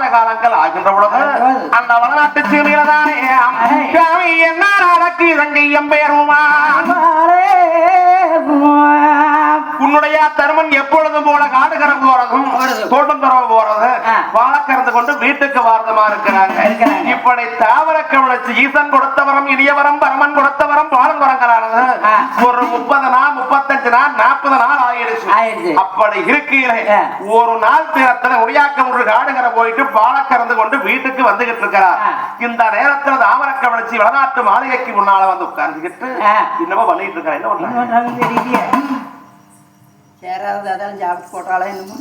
மாத காலங்கள் ஆகின்ற பொழுது அந்த வடநாட்டு சீமையில்தானே சாமி என்ன நடக்கு தங்கை எம்பெயருமா எப்பொழுதும் போல காடுகர போறதும் போறது. தோட்டம் துறவு போறது. வாழக்கறந்து கொண்டு வீட்டுக்கு வாரதமா இருக்கிறாங்க. இப்படி தாவர கவனிச்சு ஈசன் கொடுத்தவரம் இனியவரம் பரமன் கொடுத்தவரம் பாலன் வரங்கிறானது. ஒரு முப்பது நாள் முப்பத்தஞ்சு நாள் நாற்பது நாள் ஆயிடுச்சு. அப்படி இருக்கையில ஆ. ஒரு நாள் தினத்துல உடையாக்கம் ஒரு காடுகர போயிட்டு பாலக்கறந்து கொண்டு வீட்டுக்கு வந்துகிட்டு இருக்கிறார். இந்த நேரத்துல தாவர கவனிச்சு வடநாட்டு மாளிகைக்கு முன்னால வந்து உட்கார்ந்துகிட்டு ஆ. என்னமோ பண்ணிட்டு இருக்கிறார் என்ன பண்றாங்க இன்னொன்றாலும் தெரியலையே சாப்பிட்டு போட்டாலே என்னமோ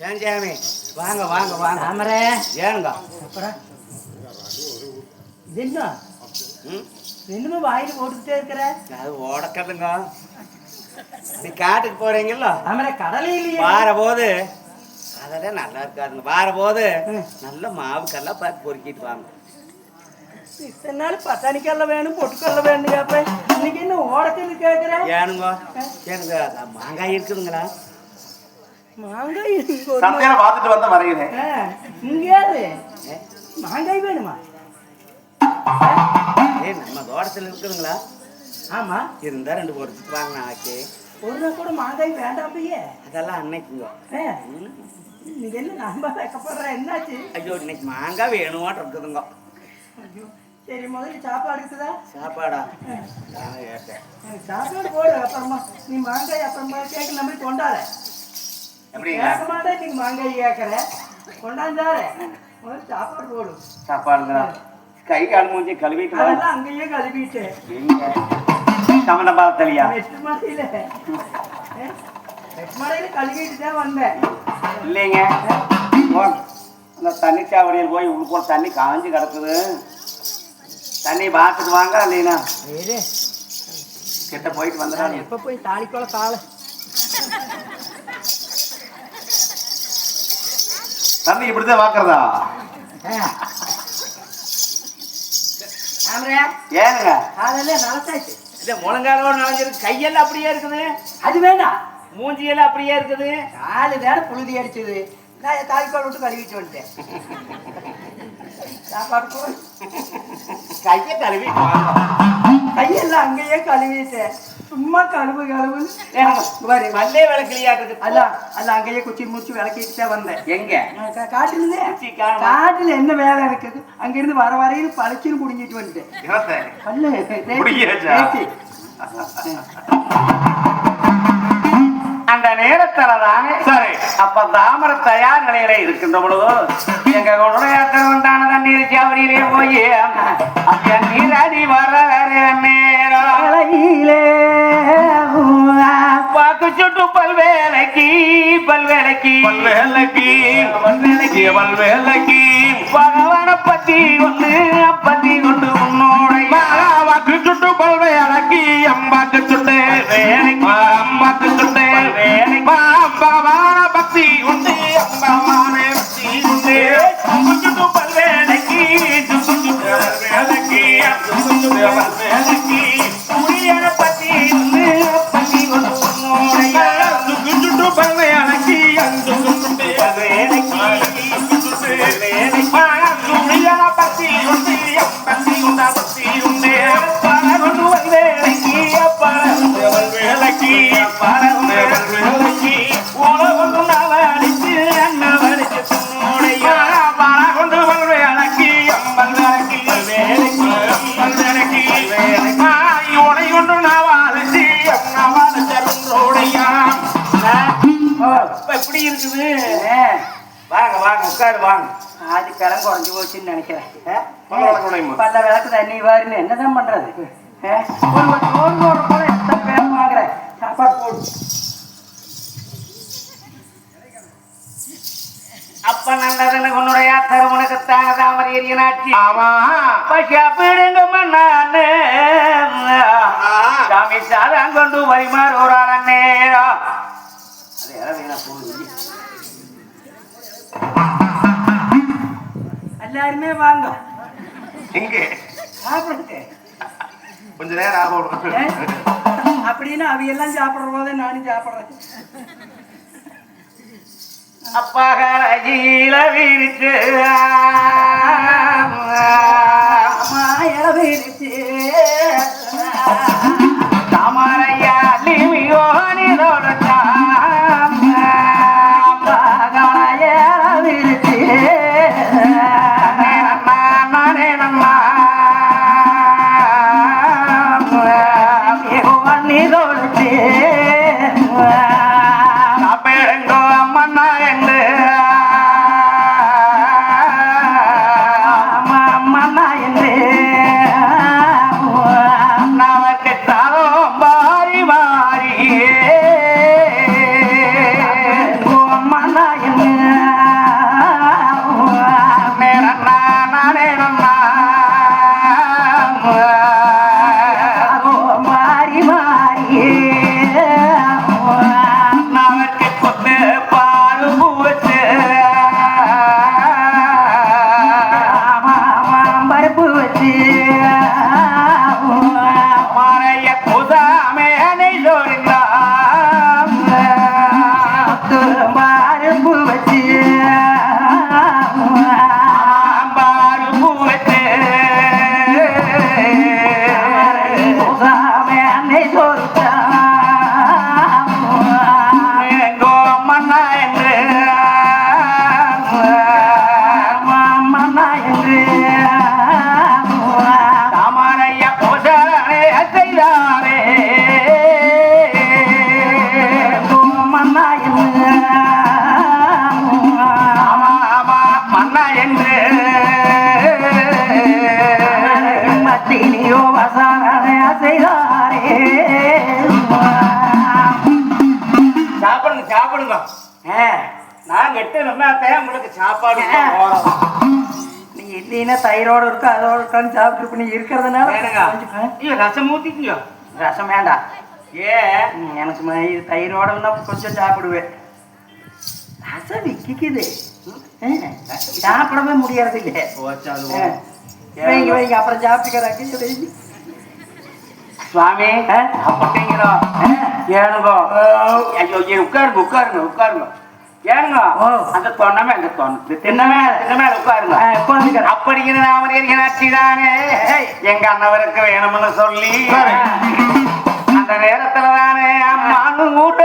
ஏன் சாமி வாங்க வாங்க வாங்க. தாமரை. ஏனுங்க? அப்புறம்? இது என்ன? ம்? என்னமோ வாயில் போட்டுக்கிட்டே இருக்கிற? அது ஓடக்கதுங்க நீ காட்டுக்கு போறீங்கல்ல? தாமரை கடலை இல்லையே. வார போது அதெல்லாம் நல்லா இருக்காதுங்க. வார போது. நல்ல மாவு கல்லாம் பார்த்து பொறுக்கிட்டு வாங்க. இத்தனை நாள் பட்டாணிக்கல்ல வேணும் பொட்டுக்கல்ல வேணும் இன்னைக்கு என்ன ஓடக்கல் கேட்குற ஏனுங்க? ஏனுங்க மாங்காய் இருக்குதுங்களா? மாங்காய் ஒரு சந்தையில பார்த்துட்டு வந்த ஆ, இங்கேயாவது. மாங்காய் வேணுமா? ஏ நம்ம தோட்டத்தில் இருக்குதுங்களா? ஆமா. இருந்தா ரெண்டு பொறுத்துட்டு வாங்க நாளைக்கு ஒரு நாள் கூட மாங்காய் வேண்டாம் பையே அதெல்லாம் அன்னைக்குங்க. இன்னைக்கு என்ன நம்ம வைக்கப்படுற? என்னாச்சு? ஐயோ இன்னைக்கு மாங்காய் வேணுமாட்டு இருக்குதுங்க. ஐயோ, சரி முதல்ல சாப்பாடு இருக்குதா? சாப்பாடா? சாப்பாடு போடு அப்புறமா. நீ மாங்காய் அப்புறமா கேட்க நம்ம கொண்டாட. எப்படிங்க? கேட்க மாட்டேன் நீங்க மாங்காய் கேட்கற கொண்டாந்தாரு. முதல்ல சாப்பாடு போடு. சாப்பாடுங்களா? கை கால் மூஞ்சி கழுவிக்கலாம் அதெல்லாம் அங்கேயே கழுவிட்டேன் சமண பாலத்தலியா வெட்டு மலையில வெட்டு மலையில கழுவிட்டு தான் வந்தேன். இல்லைங்க. அந்த தண்ணி சாவடியில் போய் உள்ளுக்குள்ள தண்ணி காஞ்சு கிடக்குது. தண்ணி பார்த்துட்டு வாங்க இல்லைனா கிட்ட போயிட்டு வந்துடாது எப்ப போய் தாலிக்கோல காலை. தண்ணி இப்படிதான் வாக்குறதா? ஏனுங்க? காலையில நலத்தாச்சு இந்த முழங்காலோட நனைஞ்சிருக்கு கையெல்லாம் அப்படியே இருக்குது. அது வேண்டாம். மூஞ்சியெல்லாம் அப்படியே இருக்குது. காலு வேற புழுதி அடிச்சது. நான் தாலிக்கோல் விட்டு கழுவிட்டு வந்துட்டேன். சாப்பாடு போடு கையை வாங்க கையெல்லாம் அங்கேயே கழுவிட்டேன். சும்மா கழுவு கழுவுன்னு. பாரு பல்லே விளக்கலையாட்டுது. அதான் அல்ல அங்கேயே குச்சி முடிச்சு விளக்கிட்டு தான் வந்தேன். எங்க? காட்டுல குச்சி காணோம். காட்டுல என்ன வேலை இருக்குது? அங்கிருந்து வர வரையில் பழச்சின்னு குடிஞ்சிட்டு வந்துட்டேன்? பல்லு. அந்த நேரத்துல தானே? சரி. அப்ப தாமர தயார் நிலையில இருக்கின்ற பொழுது எங்க உடையாத்திரவந்தான தண்ணீர் சாவடியிலே போய் அப்ப நீராடி வர ஊரா. பாக்கு சுட்டு பல்வேலைக்கு பல்வேலைக்கு. பல்வேலைக்கு பல்வேலைக்கு பல்வேலைக்கு. பகவான பத்தி கொண்டு அப்பத்தி கொண்டு உன்னோடைய வாக்கு சுட்டு பல்வேலைக்கு. அம்பாக்கு சுட்டு அம்பாக்கு சுட்டு சுட்டு போச்சுன்னு நினைக்கிறேன்? பல்ல விளக்கு தண்ணி வாருன்னு என்னதான் பண்றது? எத்தனை வாங்குறேன் சாப்பாடு போடு. அப்ப நல்லதுன்னு உன்னுடைய அத்தர் உனக்கு தாங்க தாமரை எரியனாட்சி ஆமா. பஷாப்பிடுங்க மண்ணான்னு. சாமி சாதம் கொண்டு பரிமாறு ஒரு அரை நேரம். அது யாரோ வீணா போகுது. எல்லாருமே வாங்க. எங்க சாப்பிடுங்க. கொஞ்ச நேரம்? அப்படின்னு அவையெல்லாம் சாப்பிடுற போதே நானும் சாப்பிடுறேன். அப்பாகரையில விரிச்சு. அம்மா இளவிருச்சு தயிரோட இருக்கா அதோட இருக்கான்னு சாப்பிட்டு நீ இருக்கிறதுனால? ஐயோ ரசம் ஊத்திக்கங்க. ரசம் வேண்டாம். ஏ எனக்கு இது தயிரோட கொஞ்சம் சாப்பிடுவேன். ரசம் விக்கிக்குது. ஆ, சாப்பிடவே முடியறது இல்லை. வைங்க வைங்க அப்புறம் சாப்பிட்டுக்கிறாங்க வைங்க சுவாமி ஆ? அப்படிங்கிறோ ஆ. ஏனுங்க? ஐயோ உட்காருங்க உட்காருங்க உட்காருங்க. ஏனுங்க. அந்த தொன்னமே அந்த தொன்ன தின்னமே தின்னமே உட்காருங்க. அப்படிங்கிற நாமரேனாட்சி தானே எங்க அண்ணவருக்கு வேணும்னு சொல்லி. அந்த நேரத்துல தானே அம்மானு கூட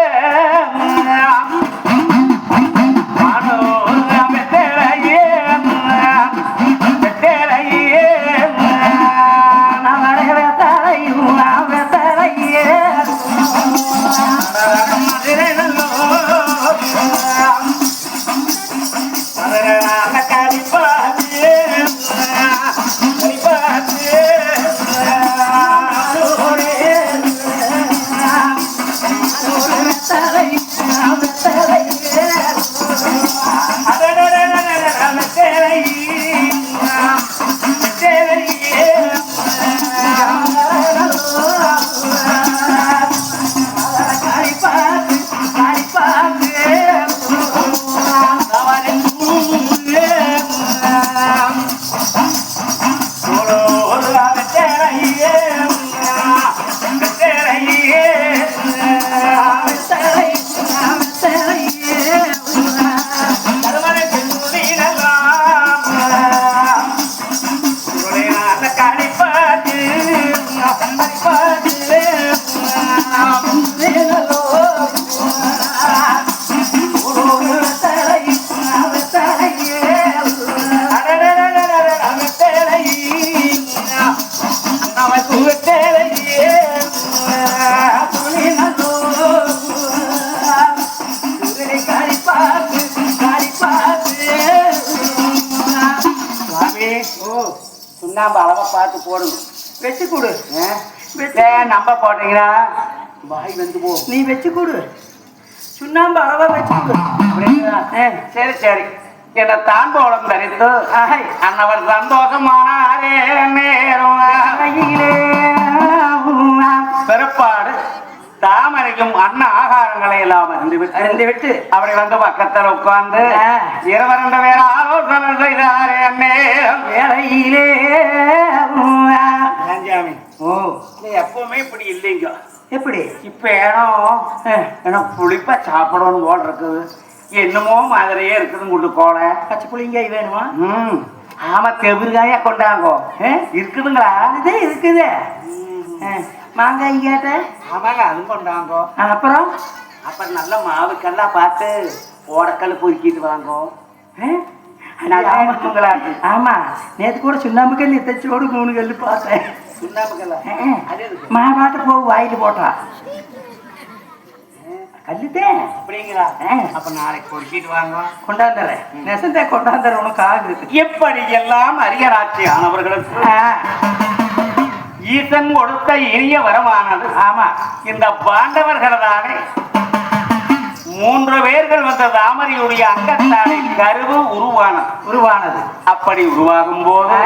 கொடு. நம்ம போட்டீங்கன்னா வாய் வந்து போ. நீ வச்சு கொடு. சுண்ணாம்பு அளவா வச்சு கொடு. சரி சரி. என்ன தான்போலம் தரித்து. ஆஹை. அன்னவர் சந்தோஷமானாரே நேரம். பிறப்பாடு. தாமரைக்கும் அன்ன ஆகாரங்களை எல்லாம் அறிந்து விட்டு அப்படி வந்து பக்கத்தில் உட்கார்ந்து. இருவரண்டு பேர் ஆலோசனை செய்தாரே அந்நேரம் வேலையிலே ராஜாமி ஓ. எப்பவுமே இப்படி இல்லைங்க. எப்படி? இப்ப ஏனோ ஏன்னா புளிப்பா சாப்பிடணும் போல் இருக்குது. என்னமோ மாதிரியே இருக்குது குண்டு கோலை பச்சை புளிங்காய் வேணுமா? ம். ஆமா தெவிர்காயா கொண்டாங்கோ? இருக்குதுங்களா? அதுதே இருக்குது. மாங்காய் கேட்ட ஆமாங்க அதுவும் கொண்டாங்கோ. அப்புறம்? அப்புறம் நல்ல மாவுக்கெல்லாம் பார்த்து ஓடக்கல் பொறுக்கிட்டு வாங்கோ. ஆமா. நேத்து கூட சுண்ணாம்பு கல் எத்தச்சோடு மூணு கல்லு பார்த்தேன். மா பாட்ட போ வாயில போட்டா. கல்லுத்தேன் அப்படிங்களா. அப்ப நாளைக்கு பொறுக்கிட்டு வாங்க. கொண்டாந்துறேன். நெசத்தை கொண்டாந்துறேன் உனக்கு ஆகுது எப்படி எல்லாம் அரியராட்சி ஆனவர்களுக்கு? ஈசன் கொடுத்த இனிய வரமானது. ஆமா. இந்த பாண்டவர்கள் தானே மூன்று பேர்கள் வந்த தாமரையுடைய அங்கத்தானை கருவு உருவானது உருவானது. அப்படி உருவாகும் போது.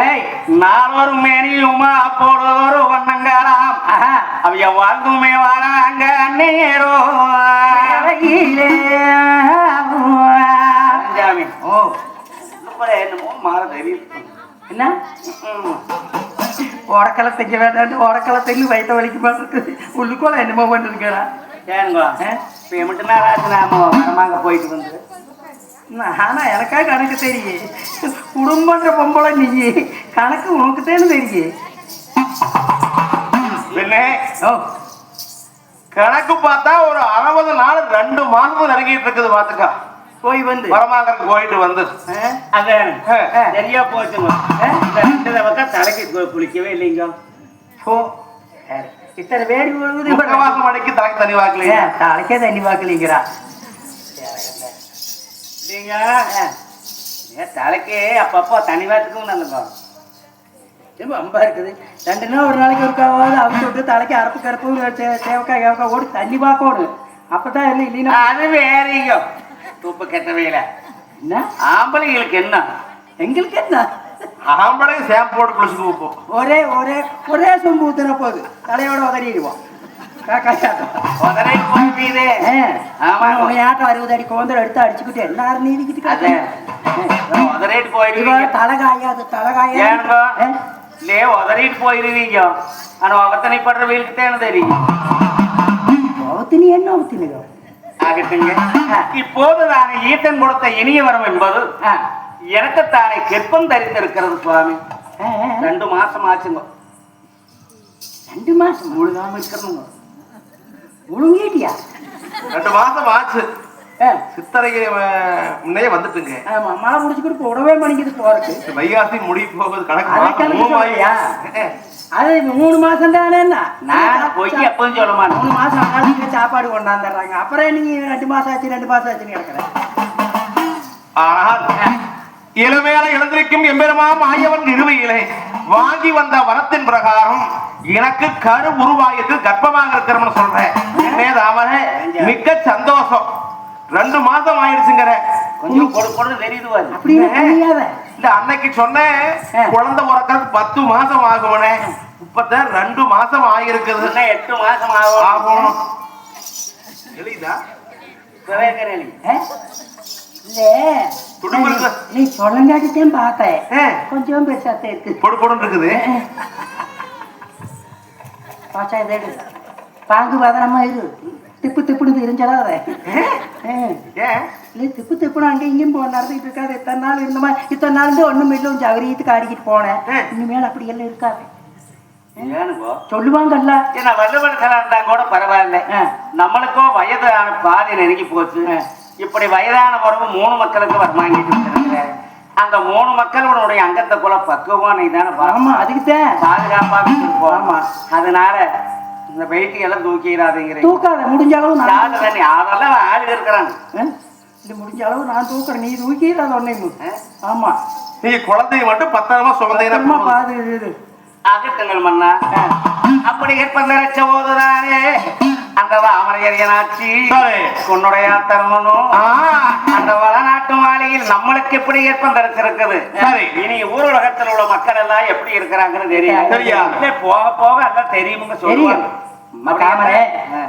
நால்வரும் மேனியுமா அப்பொழுதொரு வண்ணங்களாம் ஆஹா. அவைய வாழ்ந்துமே வாராங்க நேரோ ஓ. என்னமோ மாற தெரியுது என்ன. உடக்கலை தைக்க வேண்டாம் உடக்கலை தெல்லு வயிற்ற வலிக்க மாட்டேங்குது உள்ளுக்குள்ள என்னமோ பண்ணிருக்கிறா ஏனுங்க? இப்போ நேரம் ஆச்சு நாம வரமாங்க போயிட்டு வந்து. ஆனா எனக்கா கணக்கு தெரியும் குடும்பன்ற பொம்பளை நீ. கணக்கு உனக்கு தானே தெரியும் பின்ன ஓ. கணக்கு பார்த்தா ஒரு அறுபது நாள் ரெண்டு மாசம் நெருங்கிட்டு இருக்குது பாத்துக்கா போய் வந்து. வரமாங்கறதுக்கு போயிட்டு வந்து. ஆ? அது ஆ. சரியா போச்சுங்க. தலைக்கு குளிக்கவே இல்லைங்க. போ சரி. இத்தனை வேடி விழுகுது முக்கவாசம் மணிக்கு தலைக்கு தண்ணி வாக்கலையே தலைக்கே தண்ணி பார்க்கலீங்கிறா நீங்க? தலைக்கு அப்பப்போ தனி வாத்துக்கும் நல்லங்க ரொம்ப அம்பா இருக்குது. ரெண்டு நாள் ஒரு நாளைக்கு ஒருக்காவது அவிச்சு விட்டு தலைக்கு அரப்பு கருப்பு சேவக்காய் கேவக்காய் ஓடி தண்ணி பார்க்கணும் அப்பதான் என்ன இல்லைன்னா அது வேறீங்க. தூப்பு கெட்ட வேலை. என்ன? ஆம்பளைங்களுக்கு என்ன? எங்களுக்கு என்ன? ஆம்பளையும் ஷாம்பு போட்டு குளிச்சுக்கு வைப்போம் ஒரே ஒரே ஒரே சொம்பு ஊத்துன போது. தலையோட உதறிடுவோம் போயிடுவீங்க. ஆனா அவத்தனை படுற வீலுக்கு தானே தெரியும் அவத்தினி என்ன அவத்தினியோ ஆகட்டுங்க. இப்போது நான் ஈட்டன் கொடுத்த இனிய வரம் என்பது எனக்குத்தானே கெப்பம் தரித்திருக்கிறது சுவாமி. ரெண்டு மாசம் ஆச்சுங்க ரெண்டு மாசம் முழுகாம இருக்கிறதுங்க. முழுங்கிட்டியா? ரெண்டு மாசம் ஆச்சு அஹ், முன்னே வந்துட்டுங்க. ஆமா மழை முடிச்சுக்கிட்டு போடவே மணிக்குது போறதுக்கு வைகாசி முடி போகுது கணக்கு அதை மூணு மாசம் தானே நான் பொய் எப்பவும் சொல்ல மாட்டேன். மூணு மாசம் ஆனாலும் சாப்பாடு கொண்டாந்துடுறாங்க. அப்புறம் நீங்க ரெண்டு மாசம் ஆச்சு ரெண்டு மாசம் ஆச்சுன்னு கிடக்குறேன் ஆனால் இளமையான இழந்திருக்கும் எம்பெருமா மாயவன் இருவையிலே வாங்கி வந்த வரத்தின் பிரகாரம் எனக்கு கரு உருவாயிட்டு கர்ப்பமாக இருக்கிறோம்னு சொல்றேன். தாமரே மிக்க சந்தோஷம். ரெண்டு மாசம் ஆயிடுச்சுங்கிற. இல்ல அன்னைக்கு சொன்னேன் குழந்தை பிறக்கறதுக்கு பத்து மாசம் ஆகுமனே. இப்பதான் ரெண்டு மாசம் ஆகிருக்குது எட்டு மாசம் ஆகும். ஆகும் எளிதா இப்பவே இருக்கிறேன் ஆ? இல்ல. நீ சொல்லங்காட்டித்தான் பார்த்தேன். கொஞ்சம் பெருசாத்தே இருக்கு. பொடு பொடுன்னு இருக்குது பாச்சா இதை. பாங்கு பதனமா இரு. திப்பு திப்புன்னு தெரிஞ்சாலாத இல்லை திப்பு திப்புன்னு அங்கே இங்கேயும் போ நடந்துக்கிட்டு இருக்காது. இத்தனை நாள் இருந்தமா இத்தனை நாள் இருந்து ஒன்றும் இல்லை கொஞ்சம் அவரியத்துக்கு ஆடிக்கிட்டு போனேன். இனிமேல் அப்படி எல்லாம் இருக்காது. சொல்லுவாங்கல்ல. ஏன்னா இருந்தா கூட பரவாயில்ல. ஆ. நம்மளுக்கோ வயதான பாதி நெருங்கி போச்சு. இப்படி வயதான உறவு மூணு மக்களுக்கு வரமாங்கிட்டு இருக்கிறேன் அந்த மூணு மக்களுடைய அங்கத்தை போல பக்குவமா நீ தானே ஆமா அதுக்குத்தான் பாதுகாப்பாக இருப்போம் ஆமா. அதனால இந்த வெயிட்டி எல்லாம் தூக்கிடாதீங்கிறீங்க. தூக்காத முடிஞ்ச அளவு நான் அதெல்லாம் ஆள் இருக்கிறாங்க? இது முடிஞ்ச அளவு நான் தூக்குறேன். நீ தூக்கிடாத ஒன்னே ஆமா. நீ குழந்தைய மட்டும் பத்திரமா போதும். பாது அகட்டுங்கள் மன்னா. அப்படி ஏற்ப நினைச்ச போதுதானே. அந்த தாமரையரியனாச்சி. உன்னுடைய தருமனும் அந்த வளநாட்டு மாளிகையில் நம்மளுக்கு எப்படி ஏற்பம் இருக்குது சரி. இனி ஊர் உலகத்தில் உள்ள மக்கள் எல்லாம் எப்படி இருக்கிறாங்கன்னு தெரியும் தெரியாது. போக போக எல்லாம் தெரியுமுங்க தெரியும். சொல்லுவாங்க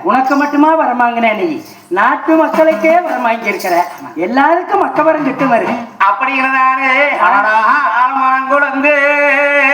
உனக்கு மட்டுமா வரமாங்கின நீ? நாட்டு மக்களுக்கே வரமாங்கி இருக்கிற எல்லாருக்கும் மக்கவரம் கிட்டு வரு அப்படிங்கிறதானே. அடடா. ஆலமரம் குழந்து நானே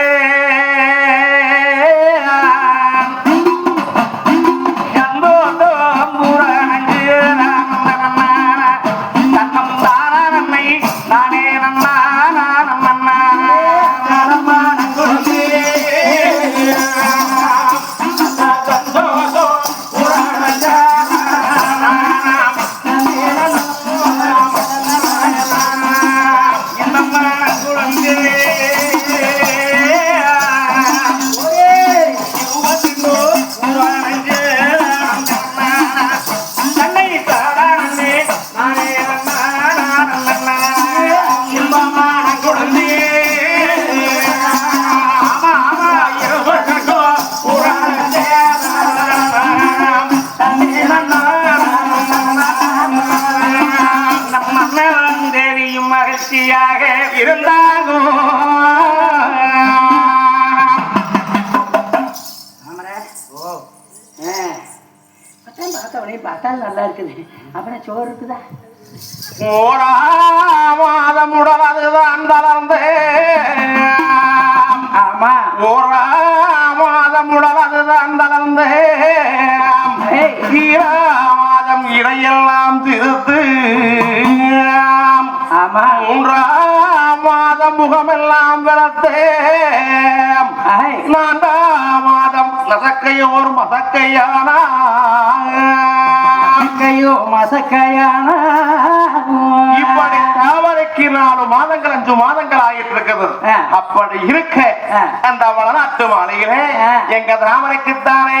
பார்த்தாலும் நல்லா இருக்குது அப்புறம் சோறு இருக்குதா? ஓரா மாதம் உடல் அதுதான் தளர்ந்தேன் ஆமா. ஓரா மாதம் உடல் அதுதான். ஈரா மாதம் இடையெல்லாம் திருத்து. ஆமா. மூன்றாம் மாதம் முகமெல்லாம் ஐய். நான்காம் மாதம் நசக்கையோர் மசக்கையானா மசக்கையோ மசக்கையான இப்படி தாவரைக்கு நாலு மாதங்கள் அஞ்சு மாதங்கள் ஆயிட்டு இருக்குது. அப்படி இருக்க. அந்த வளநாட்டு மாளிகளே ஆ. எங்க தாமரைக்குத்தானே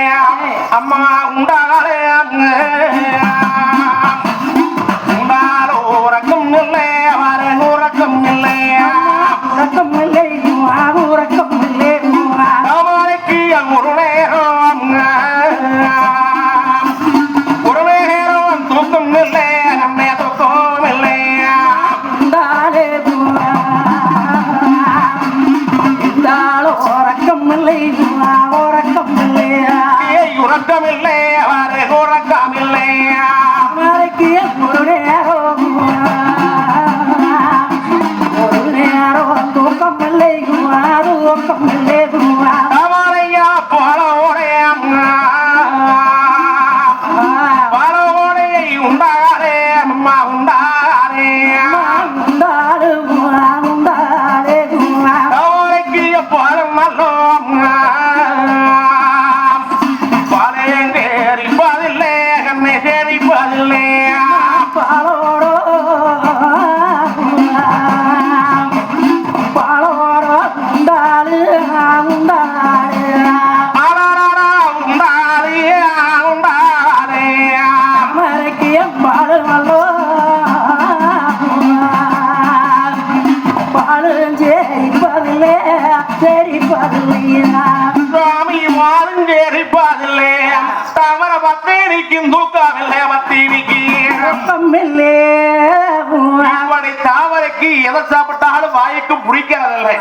அம்மா உண்டாலே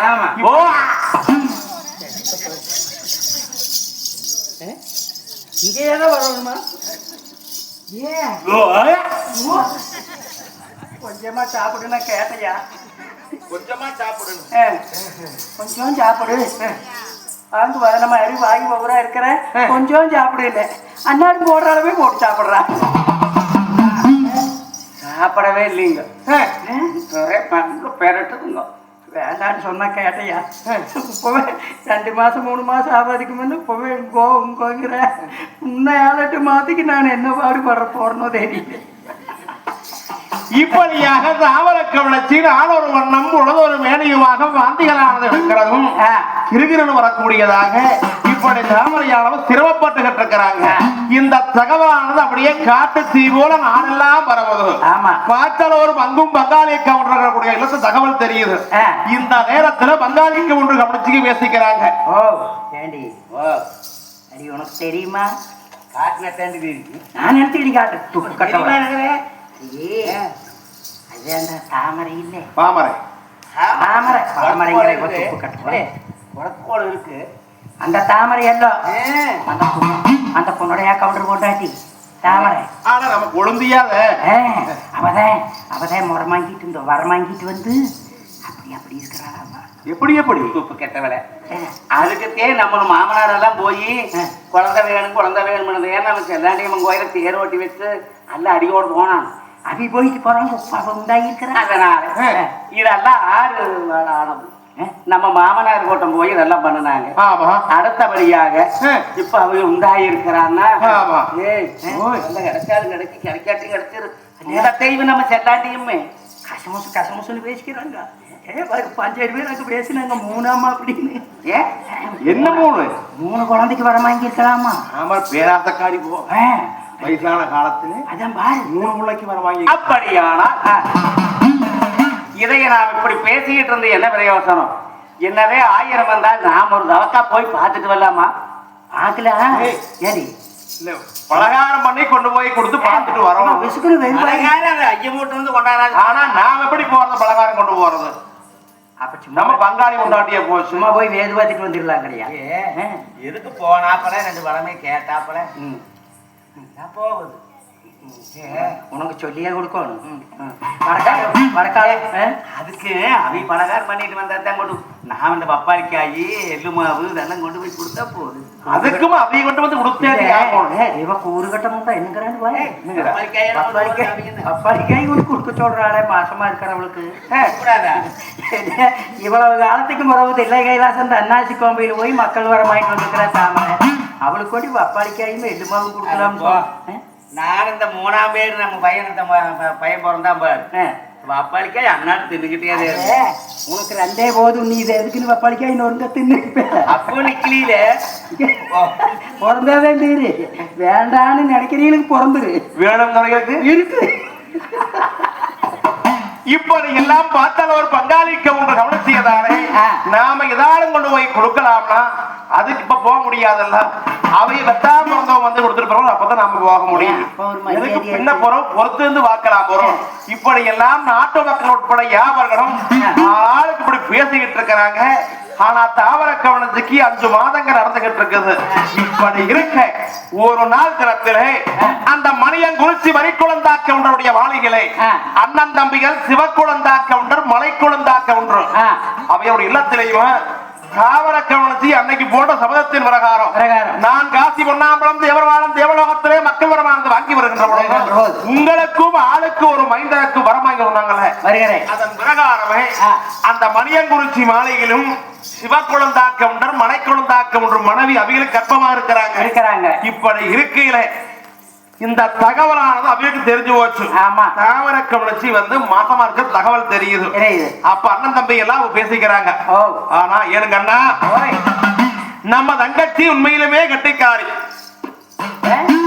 ஆமா. ஓ. இங்கே ஏதோ வரணுமா? கொஞ்சமா சாப்பிடுனா கேட்டையா கொஞ்சமா சாப்பிடணும் கொஞ்சம் சாப்பிடு. வாங்க வர மாதிரி வாங்கி பவரா இருக்கிற கொஞ்சம் சாப்பிடு இல்லை. அன்னாடி போடுற அளவே போட்டு சாப்பிடுறான் சாப்பிடவே இல்லைங்க. பெரட்டுதுங்க. வேண்டான்னு சொன்னா கேட்டையா இப்பவே ரெண்டு மாசம் மூணு மாசம் ஆகாதுக்கு முன்ன இப்பவே இங்கோ இங்கோங்கிற உன்னை ஆளட்டு மாத்திக்கு நான் என்ன பாடுபடுற போறனோ தெரியல இப்படியாக தாவரக்க விளச்சி நாளொரு வண்ணம் உளதொரு மேனியுமாக வாந்திகளானது இருக்கிறதும். கிருகிரன் வரக்கூடியதாக இப்படி தாமரையானவர் சிரமப்பட்டுகிட்டு இருக்கிறாங்க இந்த தகவலானது அப்படியே காட்டு தீ போல நாடெல்லாம் பரவுது. ஆமா. காற்றல ஒரு பங்கும் பங்காளி கவுண்டர் கூடிய இலக்கு தகவல் தெரியுது. இந்த நேரத்துல பங்காளி கவுண்டர் கவனிச்சுக்கு பேசிக்கிறாங்க. ஓ ஏண்டி? ஓ. அடி உனக்கு தெரியுமா? தாண்டி இருக்கு நான் நினைச்சுக்கிட்டு காட்டு. கட்டவன்? ஏ தாமரை இல்லை. பாமரை தாமரை தாமரைங்கிற இவ இருக்கு. அந்த தாமரை எல்லாம் ஆ. அந்த பொண்ணு அந்த பொண்ணுடைய கவுண்டர் போட்டாட்டி தாமரை. ஆனா நம்ம கொழுந்தியாத ஏ, அவதான் அவதான் முறம் வாங்கிட்டு இருந்தோம் வரம் வாங்கிட்டு வந்து அப்படி அப்படி இருக்கிறாளாமா. எப்படி எப்படி? உப்பு கெட்டவளை அதுக்குத்தே நம்ம மாமனார் எல்லாம் போய் குழந்தை வேணும் குழந்தை வேணும் ஏன் நம்ம செல்லாண்டியம்மன் கோயில தேர் ஓட்டி வச்சு நல்ல அடியோடு போனான். அப்படி போயிட்டு போறாங்க உண்டாகி இருக்கிறாங்க அதனால இதெல்லாம் ஆறு ஆனது நம்ம மாமனார் கூட்டம் போய் இதெல்லாம் பண்ணுனாங்க. அடுத்தபடியாக. இப்ப அவங்க உண்டாகி இருக்கிறான்னா கிடைச்சாலும் கிடைச்சி கிடைக்காட்டி கிடைச்சிரு. அந்த தெய்வம் நம்ம செல்லாண்டியுமே கசமுசு கசமுசுன்னு பேசிக்கிறாங்க. பஞ்சாயிரம் பேர் அங்க பேசினாங்க மூணாமா அப்படின்னு. ஏன் என்ன மூணு? மூணு குழந்தைக்கு வரம் வாங்கி இருக்கலாமா? ஆமா பேராசக்காரி போ. வயசான காலத்துல அதான் பாரு. மூணு பிள்ளைக்கு வர வாங்கி அப்படியானால் இதைய நாம் இப்படி பேசிக்கிட்டு இருந்து என்ன பிரயோசனம்? என்னவே ஆயிரம் வந்தால் நாம் ஒரு தவக்கா போய் பார்த்துட்டு வரலாமா? பாக்கல ஏய். ஏடி? பலகாரம் பண்ணி கொண்டு போய் கொடுத்து பார்த்துட்டு வரோம். அந்த ஐயம் மூட்டு வந்து கொண்டாடாது ஆனா நாம் எப்படி போறது? பலகாரம் கொண்டு போறது? அப்ப சும்மா பங்காளி கொண்டாட்டிய போச்சு. சும்மா போய் வேது பார்த்துட்டு வந்துடலாம் கிடையாது எதுக்கு போனாப்பல? ரெண்டு பழமே கேட்டாப்பல. போகுது? உனக்கு சொல்லியே கொடுக்கணும். அதுக்கு அவி பலகாரம் பண்ணிட்டு வந்தா தான் கொண்டு நான் இந்த பப்பாளிக்காயி எள்ளு மாவு இதெல்லாம் கொண்டு போய் கொடுத்தா போகுது அதுக்கும் அதையும் கொண்டு வந்து கொடுத்தே இவ கூறு கட்டணும் தான் என்னங்கிறான்னு பாரு பப்பாளிக்காய் கொண்டு கொடுக்க சொல்றாளே மாசமா இருக்கிறவளுக்கு இவ்வளவு காலத்துக்கு முறவு இல்லை கைலாசம் அந்த அண்ணாச்சி கோம்பையில் போய் மக்கள் வர வாங்கிட்டு வந்துருக்கிறா தாமரை அவளுக்கு கொண்டு பப்பாளிக்காயும் எள்ளுமாவும் கொடுக்கலாம் போ. நான் இந்த மூணாம் பேர் நம்ம பையன் இந்த பையன் பிறந்தான் பாரு. பப்பாளிக்காய் அண்ணாடு தின்னுக்கிட்டே. உனக்கு ரெண்டே போதும். நீ இது எதுக்குன்னு பப்பாளிக்காய் இன்னொருங்க தின்னு அப்போ நிக்கலியில. பிறந்தாதான் தீரு. வேண்டான்னு நினைக்கிறீங்களுக்கு பிறந்துரு. வேணுங்கிறதுக்கு இருக்கு. இப்படி எல்லாம் பார்த்தால் ஒரு பங்காளிக்கு ஒன்று கவனிச்சியதானே. நாம ஏதாலும் கொண்டு போய் கொடுக்கலாம்னா அதுக்கு இப்ப போக முடியாதுல்ல? அவை வெட்டாம இருந்தவங்க வந்து கொடுத்துட்டு போறோம் அப்பதான் நாம போக முடியும். எதுக்கு பின்ன போறோம்? பொறுத்து இருந்து பார்க்கலாம் போறோம். இப்படி எல்லாம் நாட்டு மக்கள் உட்பட வியாபாரிகளும் ஆளுக்கு இப்படி பேசிக்கிட்டு இருக்கிறாங்க. ஆனா தாவர கவனத்துக்கு அஞ்சு மாதங்கள் நடந்துகிட்டு இருக்குது. இப்படி இருக்க ஒரு நாள் தினத்திலே அந்த மணியன் குறிச்சி வரிக்குழந்தா கவுண்டருடைய வாளிகளை. அண்ணன் தம்பிகள் சிவக்குழந்தா கவுண்டர் மலைக்குழந்தா கவுண்டர். அவையோட இல்லத்திலேயும் தாவர கவனத்தி அன்னைக்கு போட்ட சபதத்தின் பிரகாரம். நான் காசி பொன்னாம்பலம் தேவரவாரம் தேவலோகத்திலே மக்கள் வரமானது வாங்கி வருகின்ற. உங்களுக்கும் ஆளுக்கு ஒரு மைந்தனுக்கு வரம் வாங்கி வந்தாங்கல்ல வருகிறேன் அதன் பிரகாரமே. அந்த மணியங்குறிச்சி மாலையிலும் மலைக்குழந்தா கவுண்டர் மனைவி அவிகளுக்கு கர்ப்பமா இருக்கிறாங்க இருக்கிறாங்க இப்படி இருக்கையில இந்த தகவலானது அவிகளுக்கு தெரிஞ்சு போச்சு. ஆமா. தாவர கவனிச்சு வந்து மாசமா இருக்க தகவல் தெரியுது. அப்ப அண்ணன் தம்பி எல்லாம் பேசிக்கிறாங்க. ஆனா ஏனுங்க அண்ணா? நம்ம தங்கச்சி உண்மையிலுமே கெட்டிக்காரி?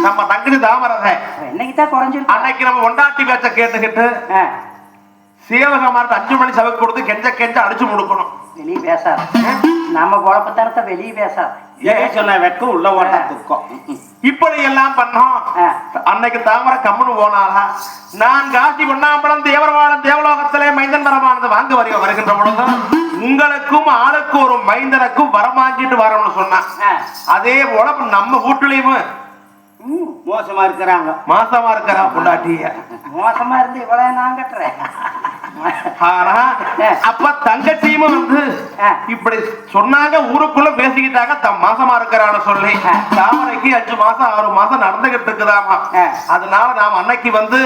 நம்ம தங்கச்சி தாமரத என்னைக்கு தான் குறைஞ்சிருக்கு? அன்னைக்கு நம்ம ஒண்டாட்டி பேச்ச கேட்டுக்கிட்டு சீவகமாரத்து அஞ்சு மணி சபைக்கு கொடுத்து கெஞ்ச கெஞ்ச அடிச்சு முடுக்கணும். வெளியே பேசாத. நம்ம குழப்பத்தனத்தை வெளியே பேசாத. ஏன் சொன்ன வெட்கம் உள்ள ஓட்ட துக்கம். இப்படி எல்லாம் பண்ணோம். அன்னைக்கு தாமரை கம்முன்னு போனாலா நான் காசி பொன்னாம்பலம் தேவரவாளம் தேவலோகத்திலே மைந்தன் வரமானது வாங்க வரைய வருகின்ற பொழுது உங்களுக்கும் ஆளுக்கு ஒரு மைந்தனுக்கும் வரம் வாங்கிட்டு வரணும்னு சொன்னான். அதே போல நம்ம வீட்டுலயும் மோசமா இருக்கிறாங்க. மாசமா இருக்கிறா பொண்டாட்டிய. மோசமா இருந்து இவ்வளவு நான் கட்டுறேன். ஆனா அப்ப தங்கச்சியும் வந்து. இப்படி சொன்னாங்க ஊருக்குள்ள பேசிக்கிட்டாங்க தம் மாசமா இருக்கிறான்னு சொல்லி. தாமரைக்கு அஞ்சு மாசம் ஆறு மாசம் நடந்துகிட்டு இருக்குதாமா. அதனால நாம அன்னைக்கு வந்து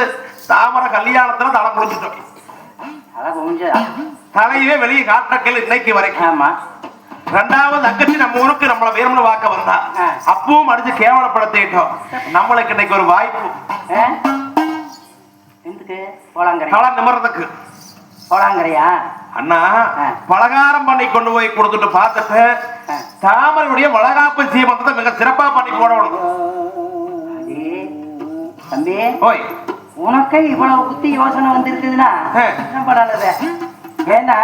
தாமரை கல்யாணத்துல தலை குளிச்சுட்டோம் கொஞ்சம் தலையே வெளியே காட்டக்கல் இன்னைக்கு வரைக்கும். ஆமா. ரெண்டாவது தங்கச்சி நம்ம ஊருக்கு நம்மள வேணும்னு வாக்க வந்தா. அப்பவும் அடிச்சு கேவலப்படுத்திட்டோம் நம்மளுக்கு இன்னைக்கு ஒரு வாய்ப்பு? எதுக்கு போலாங்கரை தலை நிமிர்றதுக்கு போலாங்கரையா அண்ணா. பலகாரம் பண்ணி கொண்டு போய் கொடுத்துட்டு பார்த்துட்டு. தாமரையுடைய வளகாப்பு சீமந்தத்தை மிக சிறப்பா பண்ணி போடணும் தம்பி ஓய் உனக்கே இவ்வளவு புத்தி யோசனை வந்திருக்குதுன்னா. என்ன ஏன்னா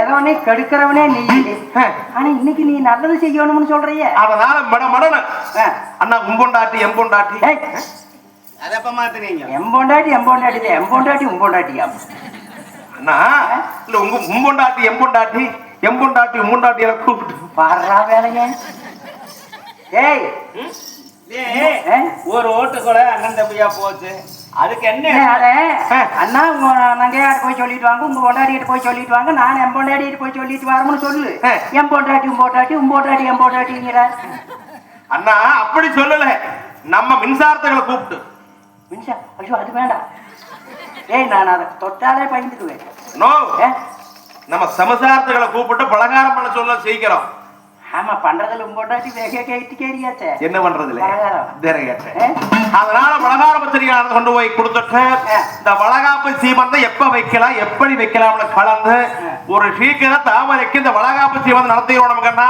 ஏதோ நீ கெடுக்கிறவனே நீ. ஆனா இன்னைக்கு நீ நல்லது செய்யணும்னு சொல்றியே. அதனால மட மடன. அண்ணா உம்பொண்டாட்டி எம்பொண்டாட்டி அதப்ப மாத்துனீங்க? எம்பொண்டாட்டி எம்பொண்டாட்டி இல்லை, எம்பொண்டாட்டி உம்பொண்டாட்டியா அண்ணா இல்ல உங்க உம்பொண்டாட்டி எம்பொண்டாட்டி எம்பொண்டாட்டி உம்பொண்டாட்டி எல்லாம் கூப்பிட்டு. பாடுறா வேலைங்க ஏய்? ஒரு ஓட்டு கூட அண்ணன் தம்பியா போச்சு. அதுக்கு என்ன? அண்ணா உங்க நங்கையாட்டு போய் சொல்லிட்டு வாங்க உங்க பொண்டாட்டிகிட்ட போய் சொல்லிட்டு வாங்க நான் என் பொண்டாட்டிகிட்ட போய் சொல்லிட்டு வரணும்னு சொல்லு. என் பொண்டாட்டி உன் பொண்டாட்டி உன் பொண்டாட்டி என் பொண்டாட்டிங்கிற. அண்ணா அப்படி சொல்லல. நம்ம மின்சாரத்துகளை கூப்பிட்டு. மின்சா ஐயோ அது வேண்டாம். ஏய் நான் அதை தொட்டாலே பயந்துக்குவேன். நோ நம்ம சமசாரத்துகளை கூப்பிட்டு பலகாரம் பண்ண சொல்ல செய்கிறோம் ஆமா பண்றதுல பொண்டாட்டி வேக கேட்டு கேரியாச்சே என்ன பண்றதுல? அதனால வளகார பத்திரிகையாளர் கொண்டு போய் கொடுத்துட்டு இந்த வளகாப்பு சீமந்தை எப்ப வைக்கலாம் எப்படி வைக்கலாம்னு கலந்து ஒரு சீக்கிர தாமரைக்கு இந்த வளகாப்பு சீமந்தம் நடத்திடுவோம் நமக்குன்னா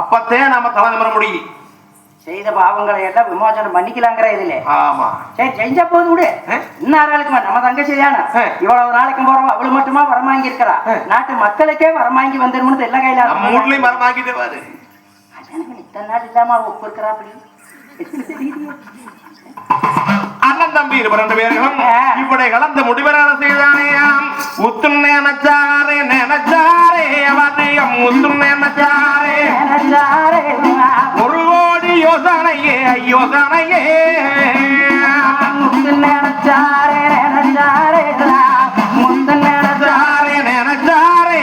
அப்பத்தே நாம தலை நிமிர முடியும். செய்த பாவங்களை எல்லாம் விமோசனம் பண்ணிக்கலாங்கிற இதுல. ஆமா. சரி செஞ்ச போது விடு. ஆ? இன்னும் ஆளுக்கு நம்ம தங்கச்சி தானே. இவ்வளவு நாளைக்கும் போறோம்? அவளு மட்டுமா வரமாங்கி இருக்கிறா. நாட்டு மக்களுக்கே வரமாங்கி வந்துருமுன்னு எல்லா கையில நம்ம வீட்லயும் இத்தனை நாள் இல்லாம ஒப்பு இருக்கிறா அப்படி அண்ணன் தம்பி இருவர் ரெண்டு பேர்களும். இப்படி கலந்து முடிவரான செய்தானேயாம் உத்தும் நினைச்சாரே நினைச்சாரே அவதியம் உத்தும் நினைச்சாரே. நினைச்சாரே, யோசனையே யோசனையே நினைச்சாரே, நினைச்சாரே, முத்து நினைச்சாரே, நினைச்சாரே.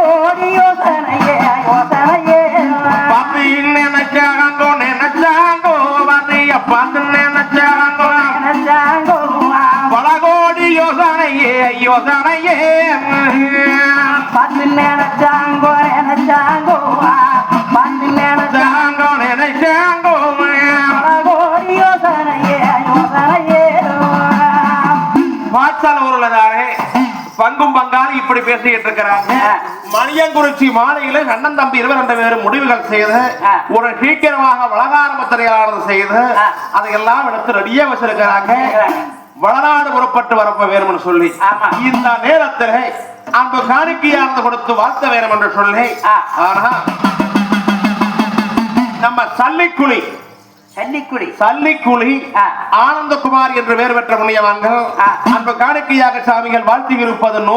ஓடி யோசனையே, யோசனையே. நினைச்சாங்கோ நினைச்சாங்கோ பார்த்து நினைச்சாங்கோ. நினைச்சாங்கோ, பல கோடி யோசனையே யோசனையே பத்து நினைச்சாங்கோ, இப்படி பேசிக்கிட்டு இருக்கிறாங்க மணியங்குறிச்சி மாலையில அண்ணன் தம்பி ரெண்டு பேரும் முடிவுகள் செய்து. ஒரு சீக்கிரமாக வளகாரமத்திரையாளர் செய்து. அதையெல்லாம் எடுத்து ரெடியா வச்சிருக்கிறாங்க. வளநாடு புறப்பட்டு வரப்ப வேணும்னு சொல்லி. இந்த நேரத்தில் அன்பு காணிக்கையானது கொடுத்து வாழ்த்த வேணும் என்று சொல்லி. ஆனா நம்ம சல்லிக்குழி சல்லிக்குழி. ஆனந்தகுமார் என்று பெற்ற முனியவான்கள். அன்பு காணிக்கையாக சாமிகள் வாழ்த்தி இருப்பது